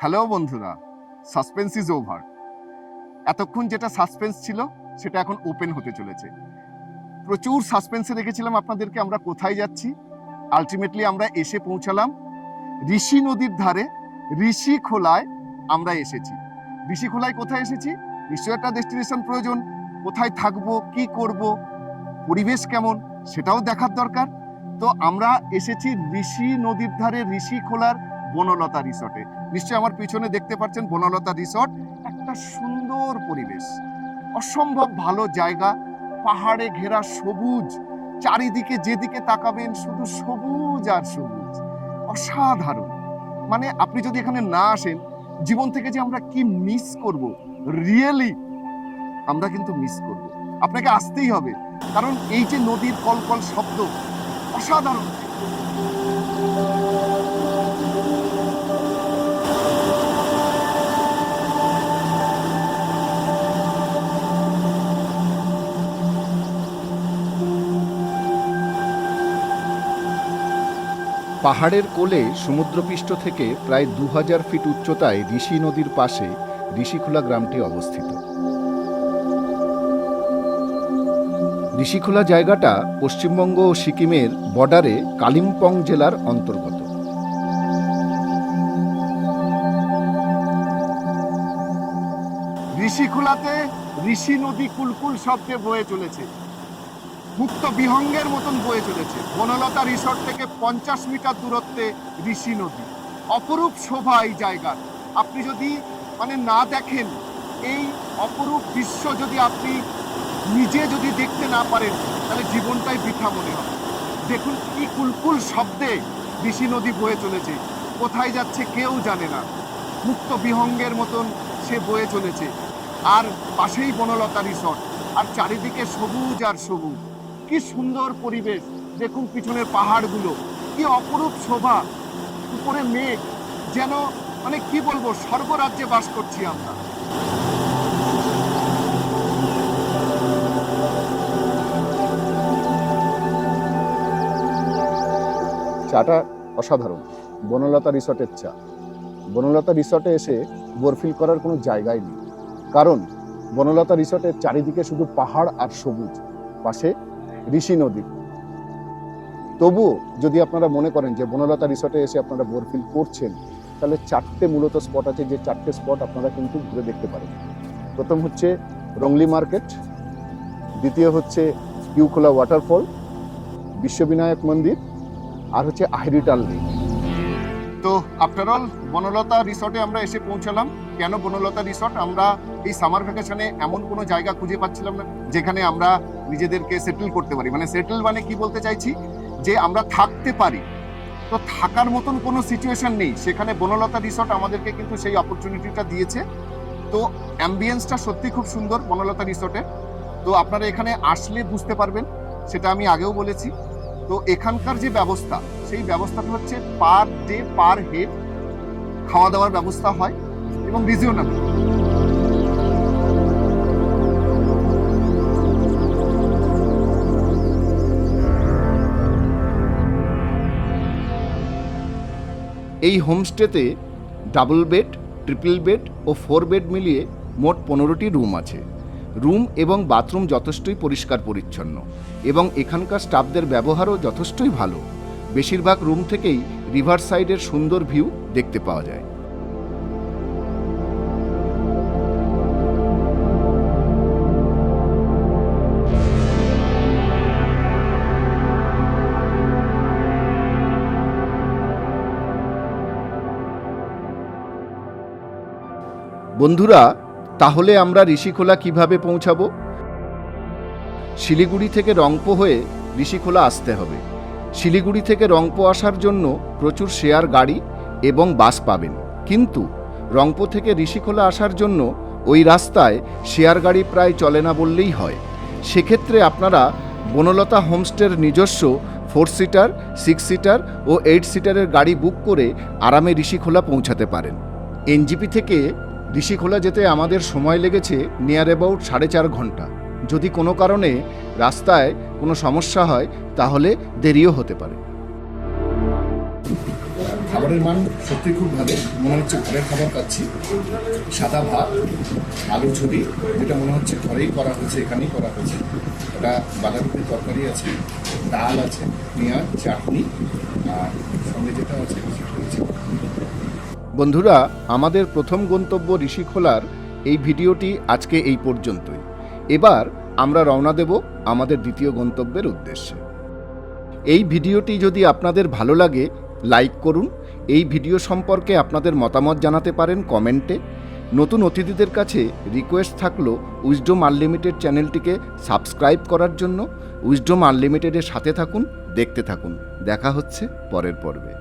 Hello বন্ধুরা suspense is over এতক্ষণ যেটা সাসপেন্স ছিল, সেটা এখন ওপেন হতে চলেছে। প্রচুর সাসপেন্সে রেখেছিলাম আপনাদেরকে আমরা কোথায় যাচ্ছি। আলটিমেটলি আমরা এসে পৌঁছালাম। ঋষি নদীর ধারে, ঋষি খোলায় আমরা এসেছি। ঋষি খোলায় কোথায় এসেছি? নিশ্চয়ই একটা ডেস্টিনেশন প্রয়োজন। কোথায় থাকব, কি করব, পরিবেশ কেমন, সেটাও দেখার দরকার। তো আমরা এসেছি ঋষি নদীর ধারে, ঋষি খোলার বনলতা রিসর্টে। নিশ্চয়ই আমার পিছনে দেখতে পাচ্ছেন বনলতা রিসর্ট, একটা সুন্দর পরিবেশ। অসম্ভব ভালো জায়গা, পাহাড়ে ঘেরা সবুজ, চারিদিকে যেদিকে তাকাবেন শুধু সবুজ আর সবুজ। অসাধারণ। মানে আপনি যদি এখানে না আসেন, জীবন থেকে যে আমরা কি মিস করব? রিয়েলি আমরা কিন্তু মিস করব। আপনাকে আসতেই হবে। কারণ এই যে নদীর কলকল শব্দ, অসাধারণ। পাহাড়ের কোলে সমুদ্রপৃষ্ঠ থেকে প্রায় দু হাজার ফিট উচ্চতায় ঋষি নদীর পাশে ঋষিখোলা গ্রামটি অবস্থিত। ঋষিখোলা জায়গাটা পশ্চিমবঙ্গ ও সিকিমের বর্ডারে কালিম্পং জেলার অন্তর্গত। ঋষিখোলাতে ঋষি নদী কুলকুল শব্দে বয়ে চলেছে। মুক্ত বিহঙ্গের মতন বয়ে চলেছে। বনলতা রিসর্ট থেকে পঞ্চাশ মিটার দূরত্বে ঋষি নদী। অপরূপ শোভা এই জায়গার। আপনি যদি মানে না দেখেন, এই অপরূপ দৃশ্য যদি আপনি নিজে যদি দেখতে না পারেন, তাহলে জীবনটাই বৃথা মনে হবে। দেখুন কি কুলকুল শব্দে ঋষি নদী বয়ে চলেছে। কোথায় যাচ্ছে কেউ জানে না। মুক্ত বিহঙ্গের মতন সে বয়ে চলেছে। আর পাশেই বনলতা রিসর্ট আর চারিদিকে সবুজ আর সবুজ। কি সুন্দর পরিবেশ। দেখুন পিছনের পাহাড়গুলো। কি অপরূপ শোভা। উপরে মেঘ। যেন মানে কি বলব, স্বর্গরাজ্যে বাস করছি আমরা। চাটা অসাধারণ। বনলতা রিসর্টের চা। বনলতা রিসর্টে এসে বোরফিল করার কোনো জায়গাই নেই। কারণ, বনলতা রিসর্টের চারিদিকে শুধু পাহাড় আর সবুজ। পাশে ঋষি নদী। তবুও যদি আপনারা মনে করেন যে বনলতা রিসর্টে এসে আপনারা বোরফিল করছেন, তাহলে চারটে মূলত স্পট আছে, যে চারটে স্পট আপনারা কিন্তু ঘুরে দেখতে পারেন। প্রথম হচ্ছে রংলি মার্কেট, দ্বিতীয় হচ্ছে ইউখোলা ওয়াটারফল, বিশ্ববিনায়ক মন্দির, আর হচ্ছে আহিরিটাল লেক। তো আফটার অল, বনলতা রিসর্টে আমরা এসে পৌঁছালাম। কেন বনলতা রিসর্ট? আমরা এই সামার ভ্যাকেশনে এমন কোনো জায়গা খুঁজে পাচ্ছিলাম না, যেখানে আমরা নিজেদেরকে সেটেল করতে পারি। মানে সেটেল মানে কি বলতে চাইছি? যে আমরা থাকতে পারি। তো থাকার মতন কোনো সিচুয়েশন নেই। সেখানে বনলতা রিসর্ট আমাদেরকে কিন্তু সেই অপরচুনিটিটা দিয়েছে। তো অ্যাম্বিয়েন্সটা সত্যি খুব সুন্দর বনলতা রিসর্টে তো আপনারা এখানে আসলে বুঝতে পারবেন, সেটা আমি আগেও বলেছি। তো এখানকার যে ব্যবস্থা, সেই ব্যবস্থাটা হচ্ছে পার ডে পার হেড খাওয়া দাওয়ার ব্যবস্থা হয় এবং রিজনেবল এই হোমস্টেতে ডাবল বেড, ট্রিপল বেড ও ফোর বেড মিলিয়ে মোট পনেরোটি রুম আছে। রুম এবং বাথরুম যথেষ্টই পরিষ্কার পরিচ্ছন্ন এবং এখানকার স্টাফদের ব্যবহারও যথেষ্টই ভালো। বেশিরভাগ রুম থেকেই রিভার সাইডের সুন্দর ভিউ দেখতে পাওয়া যায়। বন্ধুরা, তাহলে আমরা ঋষিখোলা কীভাবে পৌঁছাবো? শিলিগুড়ি থেকে রংপো হয়ে ঋষিখোলা আসতে হবে। শিলিগুড়ি থেকে রংপো আসার জন্য প্রচুর শেয়ার গাড়ি এবং বাস পাবেন। কিন্তু রংপো থেকে ঋষিখোলা আসার জন্য ওই রাস্তায় শেয়ার গাড়ি প্রায় চলে না বললেই হয়। সেক্ষেত্রে আপনারা বনলতা হোমস্টের নিজস্ব ফোর সিটার, সিক্স সিটার ও এইট সিটারের গাড়ি বুক করে আরামে ঋষিখোলা পৌঁছাতে পারেন। এনজিপি থেকে ঋষিখোলা যেতে আমাদের সময় লেগেছে নিয়ার অ্যাবাউট সাড়ে চার ঘণ্টা। যদি কোনো কারণে রাস্তায় কোনো সমস্যা হয়, তাহলে দেরিও হতে পারে। খাবারের মান সত্যি খুব ভালো। মনে হচ্ছে ঘরের খাবার পাচ্ছি। সাদা ভাত আলু ছবি যেটা মনে হচ্ছে ঘরেই করা হয়েছে, এখানেই করা হয়েছে। ওটা বাঁধাকপির তরকারি আছে, ডাল আছে, পেঁয়াজ, চাটনি, আর সঙ্গে যেটা আছে বন্ধুরা, আমাদের প্রথম গন্তব্য ঋষিখোলার এই ভিডিওটি আজকে এই পর্যন্তই। এবার আমরা রওনা দেব আমাদের দ্বিতীয় গন্তব্যের উদ্দেশ্যে। এই ভিডিওটি যদি আপনাদের ভালো লাগে, লাইক করুন। এই ভিডিও সম্পর্কে আপনাদের মতামত জানাতে পারেন কমেন্টে। নতুন অতিথিদের কাছে রিকোয়েস্ট থাকল উইজডম আনলিমিটেড চ্যানেলটিকে সাবস্ক্রাইব করার জন্য। উইজডম আনলিমিটেডের সাথে থাকুন, দেখতে থাকুন। দেখা হচ্ছে পরের পর্বে।